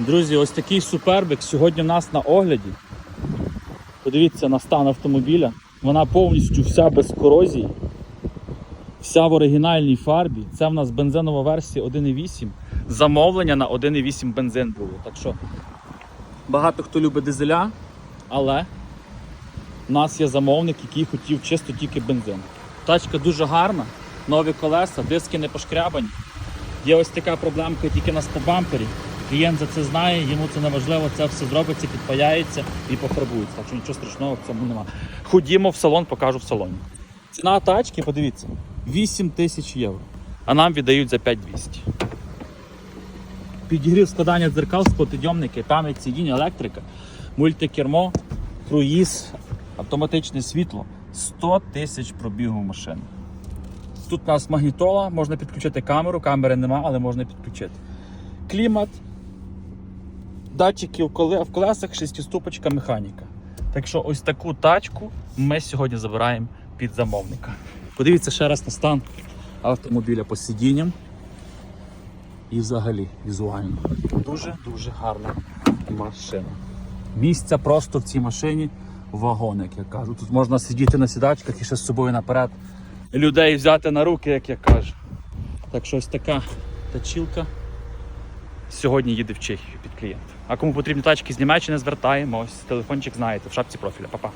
Друзі, ось такий супербик сьогодні в нас на огляді. Подивіться на стан автомобіля. Вона повністю вся без корозії. Вся в оригінальній фарбі. Це в нас бензинова версія 1.8. Замовлення на 1.8 бензин було. Так що багато хто любить дизеля, але у нас є замовник, який хотів чисто тільки бензин. Тачка дуже гарна, нові колеса, диски не пошкрябані. Є ось така проблемка тільки у нас по бампері. Клієнт за це знає, йому це не важливо, це все зробиться, підпаяється і пофарбується. Так що нічого страшного в цьому нема. Ходімо в салон, покажу в салоні. Ціна тачки, подивіться, 8 тисяч євро. А нам віддають за 5200. Підігрів складання дзеркал, склопідйомники, пам'ять сидінь, електрика, мультикермо, круїз, автоматичне світло. 100 тисяч пробігу машини. Тут у нас магнітола, можна підключити камеру, камери нема, але можна підключити. Клімат, датчики в коле- в колесах, шестиступочка механіка. Так що ось таку тачку ми сьогодні забираємо під замовника. Подивіться ще раз на стан автомобіля по сидінням і взагалі візуально. Дуже-дуже гарна машина. Місця просто в цій машині вагон, як я кажу. Тут можна сидіти на сідачках і ще з собою наперед людей взяти на руки, як я кажу. Так що ось така тачілка сьогодні їде в Чехію під клієнт. А кому потрібні тачки з Німеччини, звертаємось. Телефончик знаєте в шапці профіля. Па-па.